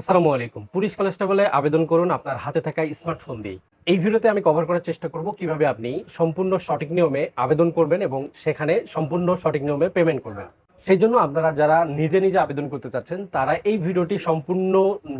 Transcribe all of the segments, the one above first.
আসসালামু আলাইকুম। পুলিশ কনস্টেবলে আবেদন করুন আপনার হাতে থাকা স্মার্টফোন দিয়ে। এই ভিডিওতে আমি কভার করার চেষ্টা করব কীভাবে আপনি সম্পূর্ণ সঠিক নিয়মে আবেদন করবেন এবং সেখানে সম্পূর্ণ সঠিক নিয়মে পেমেন্ট করবেন। সেই জন্য আপনারা যারা নিজে নিজে আবেদন করতে চাচ্ছেন, তারা এই ভিডিওটি সম্পূর্ণ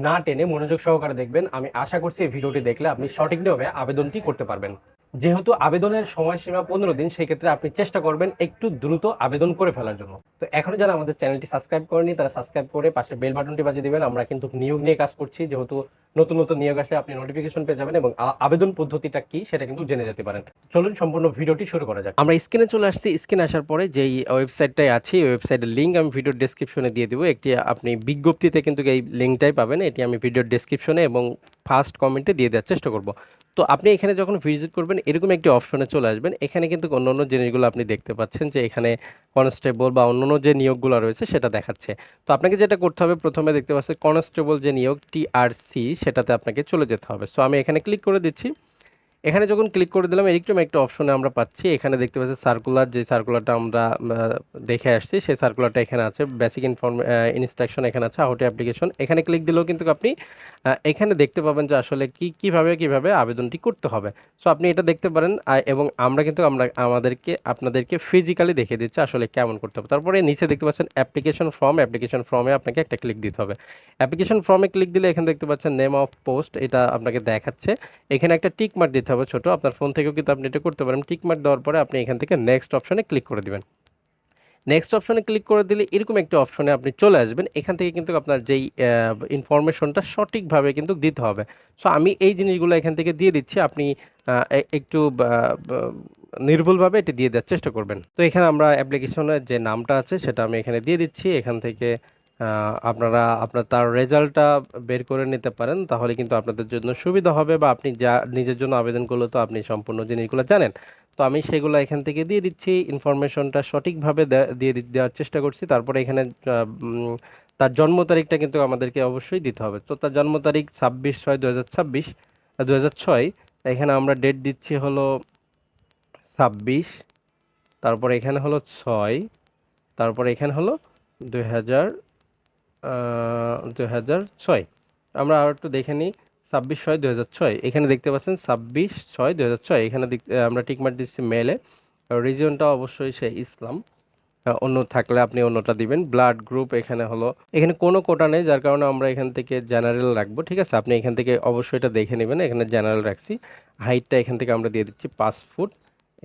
না টেনে মনোযোগ সহকারে দেখবেন। আমি আশা করছি এই ভিডিওটি দেখলে আপনি সঠিক নিয়মে আবেদনটি করতে পারবেন। যেহেতু আবেদনের সময়সীমা পনেরো দিন সেই ক্ষেত্রে আপনি চেষ্টা করবেন একটু দ্রুত আবেদন করে ফেলার জন্য। তো এখনও যারা আমাদের চ্যানেলটি সাবস্ক্রাইব করেনি তারা সাবস্ক্রাইব করে পাশে বেল বাটনটি বাজিয়ে দেবেন। আমরা কিন্তু নিয়োগ নিয়ে কাজ করছি। যেহেতু নতুন নতুন নিয়োগ আসলে আপনি নোটিফিকেশন পেয়ে যাবেন এবং আবেদন পদ্ধতিটা কি সেটা কিন্তু জেনে যেতে পারেন। চলুন সম্পূর্ণ ভিডিওটি শুরু করা যাক। আমরা স্ক্রিনে চলে আসছি। স্ক্রিনে আসার পরে যেই ওয়েবসাইটটাই আছে ওয়েবসাইটের লিঙ্ক আমি ভিডিওর ডেসক্রিপশনে দিয়ে দেবো। একটি আপনি বিজ্ঞপ্তিতে কিন্তু এই লিঙ্কটাই পাবেন। এটি আমি ভিডিওর ডেসক্রিপশনে এবং ফার্স্ট কমেন্টে দিয়ে দেওয়ার চেষ্টা করব। তো আপনি এখানে যখন ভিজিট করবেন, এরকম একটি অপশনে চলে আসবেন। এখানে কিন্তু অন্য অন্য জিনিসগুলো আপনি দেখতে পাচ্ছেন যে এখানে কনস্টেবল বা অন্য অন্য যে নিয়োগগুলো রয়েছে, সেটা দেখাচ্ছে। তো আপনাকে যেটা করতে হবে প্রথমে দেখতে পাচ্ছেন কনস্টেবল যে নিয়োগ টিআরসি সেটাতে আপনাকে চলে যেতে হবে। সো আমি এখানে ক্লিক করে দিচ্ছি। এখানে যখন ক্লিক করে দিলাম এরকম একটা অপশনে আমরা পাচ্ছি। এখানে দেখতে পাচ্ছি সার্কুলার যে সার্কুলারটা আমরা দেখে আসছি, সেই সার্কুলারটা এখানে আছে। বেসিক ইনফর্ম ইনস্ট্রাকশন এখানে আছে হাউটে অ্যাপ্লিকেশন এখানে ক্লিক দিলেও কিন্তু আপনি এখানে দেখতে পাবেন যে আসলে কি, কীভাবে কীভাবে আবেদনটি করতে হবে। সো আপনি এটা দেখতে পারেন এবং আমরা কিন্তু আমরা, আমাদেরকে, আপনাদেরকে ফিজিক্যালি দেখিয়ে দিচ্ছি আসলে কেমন করতে হবে। তারপরে নিচে দেখতে পাচ্ছেন অ্যাপ্লিকেশন ফর্ম অ্যাপ্লিকেশন ফর্মে আপনাকে একটা ক্লিক দিতে হবে। অ্যাপ্লিকেশন ফর্মে ক্লিক দিলে এখানে দেখতে পাচ্ছেন নেম অফ পোস্ট এটা আপনাকে দেখাচ্ছে। এখানে একটা টিক মার্ক দিতে হবে ছোট, আপনার ফোন থেকেও কিন্তু আপনি এটা করতে পারেন। টিক মার্ক দেওয়ার পরে আপনি এখান থেকে নেক্সট অপশনে ক্লিক করে দেবেন। নেক্সট অপশনে ক্লিক করে দিলে এরকম একটি অপশনে আপনি চলে আসবেন। এখান থেকে কিন্তু আপনার যেই ইনফরমেশনটা সঠিকভাবে কিন্তু দিতে হবে। সো আমি এই জিনিসগুলো এখান থেকে দিয়ে দিচ্ছি। আপনি একটু নির্ভুলভাবে এটি দিয়ে দেওয়ার চেষ্টা করবেন। তো, এখানে আমরা অ্যাপ্লিকেশনের যে নামটা আছে, সেটা আমি এখানে দিয়ে দিচ্ছি। এখান থেকে আপনারা আপনার তার রেজাল্টটা বের করে নিতে পারেন, তাহলে কিন্তু আপনাদের জন্য সুবিধা হবে বা আপনি যা নিজের জন্য আবেদন করলে তো আপনি সম্পূর্ণ জিনিসগুলো জানেন। তো আমি সেগুলো এখান থেকে দিয়ে দিচ্ছি ইনফরমেশনটা সঠিকভাবে দিয়ে দেওয়ার চেষ্টা করছি। তারপরে এখানে তার জন্ম তারিখটা কিন্তু আমাদেরকে অবশ্যই দিতে হবে। তো তার জন্ম তারিখ ছাব্বিশ ছয় দু হাজার ছাব্বিশ দু হাজার ছয়। এখানে আমরা ডেট দিচ্ছি হলো ছাব্বিশ, তারপরে এখানে হলো ছয়, তারপরে এখানে হলো দুই হাজার দুই হাজার ছয়। আমরা আর একটু দেখে নিই। ছাব্বিশ ছয়, দুই হাজার ছয়। এখানে দেখতে পাচ্ছেন ছাব্বিশ ছয়, দুই হাজার ছয়। এখানে আমরা টিকমার্ক দিচ্ছি মেলে। রিজিয়নটা অবশ্যই সে ইসলাম। অন্য থাকলে আপনি অন্যটা দিবেন। ব্লাড গ্রুপ এখানে হলো। এখানে কোনো কোটা নেই, যার কারণে আমরা এখান থেকে জেনারেল রাখব, ঠিক আছে? আপনি এখান থেকে অবশ্যই এটা দেখে নেবেন। এখানে জেনারেল রাখছি। হাইটটা এখান থেকে আমরা দিয়ে দিচ্ছি পাঁচ ফুট।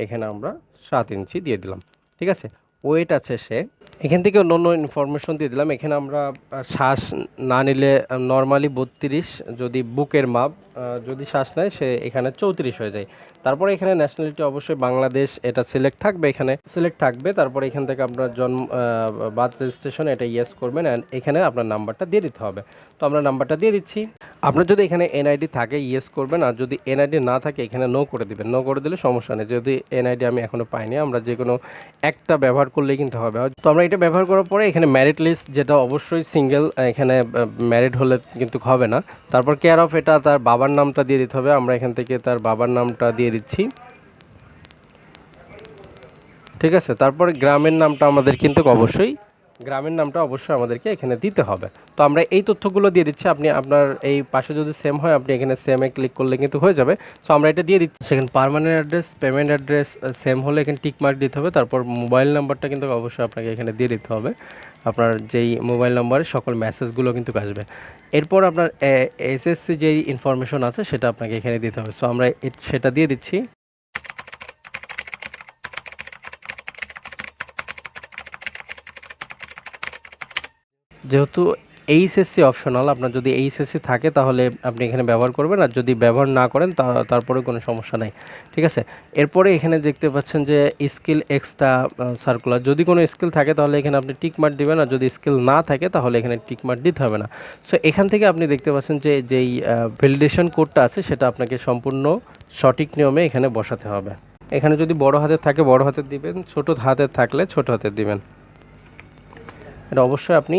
এখানে আমরা সাত ইঞ্চি দিয়ে দিলাম, ঠিক আছে? ওয়েট আছে সে এখান থেকে অন্য অন্য ইনফরমেশন দিয়ে দিলাম। এখানে আমরা শ্বাস না নিলে নর্মালি বত্রিশ, যদি বুকের মাপ যদি শ্বাস নেয়, সে এখানে চৌত্রিশ হয়ে যায়। তারপরে এখানে ন্যাশনালিটি অবশ্যই বাংলাদেশ, এটা সিলেক্ট থাকবে এখানে। সিলেক্ট থাকবে, তারপরে এখান থেকে আপনার জন্ম বার্থ রেজিস্ট্রেশন এটা ইয়েস করবেন অ্যান্ড এখানে আপনার নাম্বারটা দিয়ে দিতে হবে। তো আমরা নাম্বারটা দিয়ে দিচ্ছি। আপনার যদি এখানে এনআইডি থাকে ইয়েস করবেন, আর যদি এনআইডি না থাকে, এখানে নো করে দিবেন। নো করে দিলে সমস্যা নেই। যদি এনআইডি আমি এখনও পাইনি, আমরা যে কোনো একটা ব্যবহার করলেই কিন্তু হবে। তো আমরা এটা ব্যবহার করার পরে এখানে ম্যারিট লিস্ট যেটা অবশ্যই সিঙ্গেল এখানে ম্যারিড হলে কিন্তু হবে না। তারপর কেয়ার অফ এটা তার বাবার নামটা দিয়ে দিতে হবে। আমরা এখান থেকে তার বাবার নামটা দিয়ে দিচ্ছি। ঠিক আছে? তারপর গ্রামের নামটা আমাদের কিন্তু অবশ্যই গ্রামের নামটা অবশ্যই আমাদেরকে এখানে দিতে হবে। তো আমরা এই তথ্যগুলো দিয়ে দিচ্ছি, আপনি আপনার এই পাশে যদি সেম হয়, আপনি এখানে সেমে ক্লিক করলে কিন্তু হয়ে যাবে। সো আমরা এটা দিয়ে দিচ্ছি। সেখানে permanent address payment address same হলে এখানে টিক মার্ক দিতে হবে। তারপর মোবাইল নাম্বারটা কিন্তু অবশ্যই আপনাকে এখানে দিয়ে দিতে হবে। আপনার যেই মোবাইল নাম্বারে সকল মেসেজগুলো কিন্তু আসবে। এরপর আপনার এসএসসি যেই ইনফরমেশন আছে, সেটা আপনাকে এখানে দিতে হবে। সো আমরা সেটা দিয়ে দিচ্ছি। যেহেতু এইচএসসি অপশনাল আপনার যদি এইচএসসি থাকে তাহলে আপনি এখানে ব্যবহার করবেন, আর যদি ব্যবহার না করেন তা তারপরে কোনো সমস্যা নাই, ঠিক আছে? এরপরে এখানে দেখতে পাচ্ছেন যে স্কিল এক্সট্রা সার্কুলার যদি কোনো স্কিল থাকে তাহলে এখানে আপনি টিক মার্ক দিবেন, আর যদি স্কিল না থাকে তাহলে এখানে টিক মার্ক দিতে হবে না। সো এখান থেকে আপনি দেখতে পাচ্ছেন যে, যেই ভ্যালিডেশন কোডটা আছে সেটা আপনাকে সম্পূর্ণ সঠিক নিয়মে এখানে বসাতে হবে। এখানে যদি বড় হাতের থাকে, বড় হাতের দিবেন, ছোট হাতের থাকলে ছোট হাতের দিবেন। এটা অবশ্যই আপনি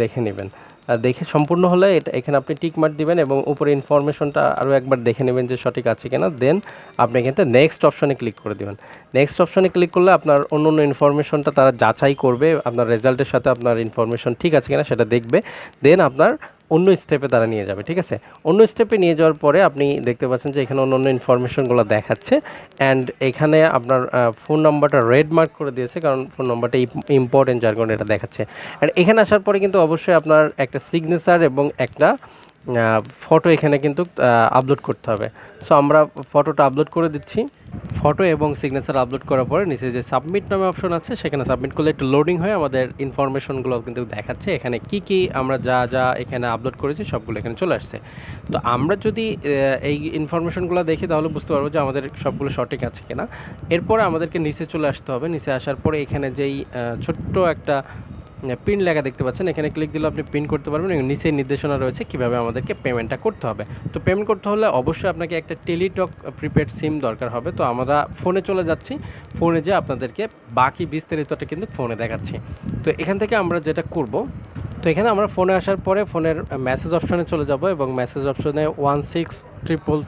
দেখে নেবেন। আর দেখে সম্পূর্ণ হলে এটা, এখানে আপনি টিক মার্ক দিবেন এবং উপরে ইনফরমেশনটা আরও একবার দেখে নেবেন যে সঠিক আছে কিনা। দেন আপনি এখানে নেক্সট অপশনে ক্লিক করে দেবেন। নেক্সট অপশনে ক্লিক করলে আপনার অন্য অন্য ইনফরমেশনটা তারা যাচাই করবে, আপনার রেজাল্টের সাথে আপনার ইনফরমেশন ঠিক আছে কিনা সেটা দেখবে। দেন আপনার অন্য স্টেপে তারা নিয়ে যাবে, ঠিক আছে? অন্য স্টেপে নিয়ে যাওয়ার পরে আপনি দেখতে পাচ্ছেন যে এখানে অন্য অন্য ইনফরমেশনগুলো দেখাচ্ছে অ্যান্ড এখানে আপনার ফোন নাম্বারটা রেড মার্ক করে দিয়েছে কারণ ফোন নাম্বারটা ইম্পর্টেন্ট যার কারণে এটা দেখাচ্ছে। অ্যান্ড এখানে আসার পরে কিন্তু অবশ্যই আপনার একটা সিগনেচার এবং একটা ফটো এখানে কিন্তু আপলোড করতে হবে। সো আমরা ফটোটা আপলোড করে দিচ্ছি। ফটো এবং সিগনেচার আপলোড করার পরে নিচে যে সাবমিট নামে অপশন আছে, সেখানে সাবমিট করলে একটু লোডিং হয়ে আমাদের ইনফরমেশনগুলো কিন্তু দেখাচ্ছে। এখানে কি কি আমরা যা যা এখানে আপলোড করেছি, সবগুলো এখানে চলে আসছে। তো আমরা যদি এই ইনফরমেশনগুলো দেখি, তাহলে বুঝতে পারব যে আমাদের সবগুলো সঠিক আছে কিনা। এরপরে আমাদেরকে নিচে চলে আসতে হবে। নিচে আসার পরে এখানে যেই ছোট্ট একটা পিন লেখা দেখতে পাচ্ছেন। এখানে ক্লিক দিলে আপনি পিন করতে পারবেন এবং নিচে নির্দেশনা রয়েছে কীভাবে আমাদেরকে পেমেন্টটা করতে হবে। তো পেমেন্ট করতে হলে অবশ্যই আপনাকে একটা টেলিটক প্রিপেড সিম দরকার হবে। তো আমরা ফোনে চলে যাচ্ছি। ফোনে যে আপনাদেরকে বাকি বিস্তারিতটা কিন্তু ফোনে দেখাচ্ছি। তো এখান থেকে আমরা যেটা করব, তো এখানে আমরা ফোনে আসার পরে ফোনের মেসেজ অপশনে চলে যাব এবং মেসেজ অপশনে ওয়ান সিক্স ট্রিপল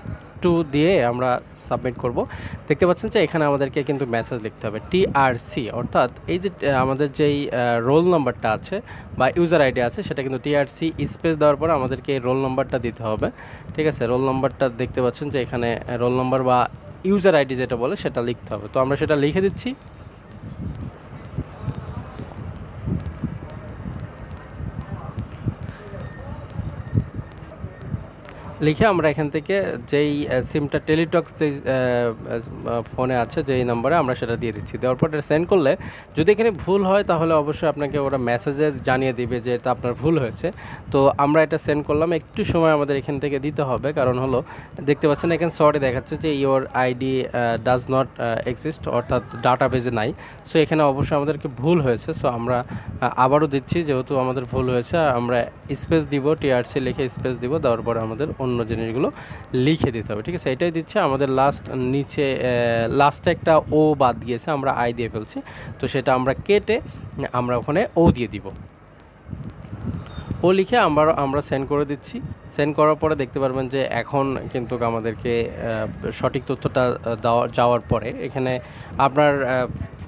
টু দিয়ে আমরা সাবমিট করব। দেখতে পাচ্ছেন যে এখানে আমাদেরকে কিন্তু মেসেজ লিখতে হবে টিআরসি অর্থাৎ এই যে আমাদের যেই রোল নাম্বারটা আছে বা ইউজার আইডি আছে, সেটা কিন্তু টিআরসি স্পেস দেওয়ার পর আমাদেরকে এই রোল নাম্বারটা দিতে হবে। ঠিক আছে? রোল নাম্বারটা দেখতে পাচ্ছেন যে এখানে রোল নাম্বার বা ইউজার আইডি যেটা বলে সেটা লিখতে হবে। তো আমরা সেটা লিখে দিচ্ছি। লিখে আমরা এখান থেকে যেই সিমটা টেলিটক্স যেই ফোনে আছে, যেই নাম্বারে আমরা সেটা দিয়ে দিচ্ছি। দেওয়ার পর এটা সেন্ড করলে যদি এখানে ভুল হয় তাহলে অবশ্যই আপনাকে ওরা মেসেজে জানিয়ে দিবে যে এটা আপনার ভুল হয়েছে। তো আমরা এটা সেন্ড করলাম, একটু সময় আমাদের এখান থেকে দিতে হবে। কারণ হলো, দেখতে পাচ্ছেন এখানে সরি দেখাচ্ছে যে your ID does not exist অর্থাৎ ডাটা বেজে নাই। সো এখানে অবশ্যই আমাদেরকে ভুল হয়েছে। সো আমরা আবারও দিচ্ছি, যেহেতু আমাদের ভুল হয়েছে, আমরা স্পেস দিব টিআরসি লিখে স্পেস দিব, দেওয়ার পরে আমাদের অন্য জিনিসগুলো লিখে দিতে হবে, ঠিক আছে? এটাই দিচ্ছে আমাদের লাস্ট নিচে লাস্টে একটা ও বাদ গিয়েছে, আমরা আই দিয়ে ফেলছি। তো সেটা আমরা কেটে, আমরা ওখানে ও দিয়ে দিব। ও লিখে আমরা আমরা সেন্ড করে দিচ্ছি। সেন্ড করার পরে দেখতে পারবেন যে এখন কিন্তু আমাদেরকে সঠিক তথ্যটা দেওয়া, যাওয়ার পরে এখানে আপনার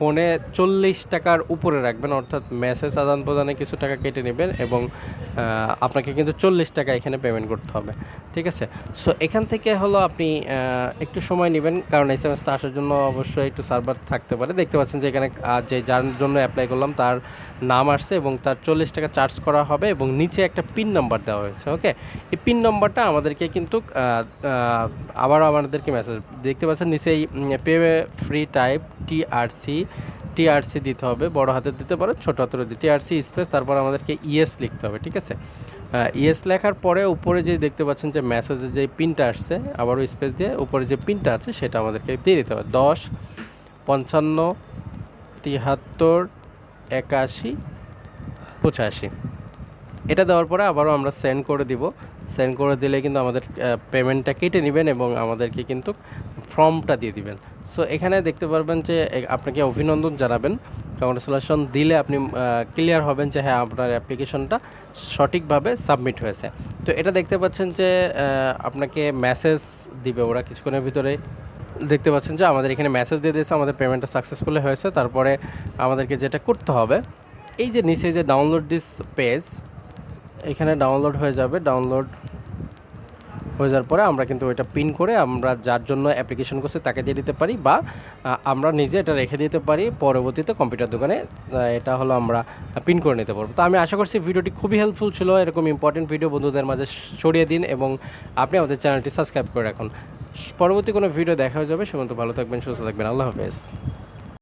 ফোনে চল্লিশ টাকার উপরে রাখবেন, অর্থাৎ মেসেজ আদান প্রদানে কিছু টাকা কেটে নেবেন এবং আপনাকে কিন্তু চল্লিশ টাকা এখানে পেমেন্ট করতে হবে, ঠিক আছে? সো এখান থেকে হলো আপনি একটু সময় নেবেন, কারণ এস এম এসটা আসার জন্য অবশ্যই একটু সার্ভার থাকতে পারে। দেখতে পাচ্ছেন যে এখানে যে যার জন্য অ্যাপ্লাই করলাম তার নাম আসছে এবং তার চল্লিশ টাকা চার্জ করা হবে এবং নিচে একটা পিন নাম্বার দেওয়া হয়েছে ওকে এই পিন নাম্বারটা আমাদেরকে কিন্তু আবারও আমাদেরকে মেসেজ দেখতে পাচ্ছেন নিচেই pay free type TRC TRC দিতে হবে, বড় হাতে দিতে পারেন ছোট হাতের দিতে টিআরসি স্পেস তারপর আমাদেরকে ইএস লিখতে হবে, ঠিক আছে? ইএস লেখার পরে উপরে যে দেখতে পাচ্ছেন যে মেসেজে যে পিনটা আসছে আবারও স্পেস দিয়ে উপরে যে পিনটা আছে, সেটা আমাদেরকে দিয়ে দিতে হবে। দশ, পঞ্চান্ন তিয়াত্তর একাশি, পঁচাশি। এটা দেওয়ার পরে আবারও আমরা সেন্ড করে দিব। সেন্ড করে দিলে কিন্তু আমাদের পেমেন্টটা কেটে নেবেন এবং আমাদেরকে কিন্তু ফর্মটা দিয়ে দিবেন। সো এখানে দেখতে পারবেন যে আপনাকে অভিনন্দন জানাবেন। কংগ্রেচুলেশন দিলে আপনি ক্লিয়ার হবেন যে হ্যাঁ আপনার অ্যাপ্লিকেশনটা সঠিকভাবে সাবমিট হয়েছে। তো এটা দেখতে পাচ্ছেন যে আপনাকে মেসেজ দিবে ওরা কিছুক্ষণের ভিতরে। দেখতে পাচ্ছেন যে, আমাদের এখানে মেসেজ দিয়ে দিয়েছে, আমাদের পেমেন্টটা সাকসেসফুলি হয়েছে। তারপরে আমাদেরকে যেটা করতে হবে, এই যে নিচে যে ডাউনলোড দিস পেজ এখানে ডাউনলোড হয়ে যাবে। ডাউনলোড হয়ে যাওয়ার পরে আমরা কিন্তু ওইটা পিন করে আমরা যার জন্য অ্যাপ্লিকেশন করছি তাকে দিয়ে দিতে পারি বা আমরা নিজে এটা রেখে দিতে পারি, পরবর্তীতে কম্পিউটার দোকানে এটা হলো আমরা পিন করে নিতে পারব। তো আমি আশা করছি ভিডিওটি খুবই হেল্পফুল ছিল, এরকম ইম্পর্টেন্ট ভিডিও বন্ধুদের মাঝে ছড়িয়ে দিন এবং আপনি আমাদের চ্যানেলটি সাবস্ক্রাইব করে রাখুন। পরবর্তী কোনো ভিডিও দেখা যাবে, সে ভালো থাকবেন, সুস্থ থাকবেন, আল্লাহ হাফেজ।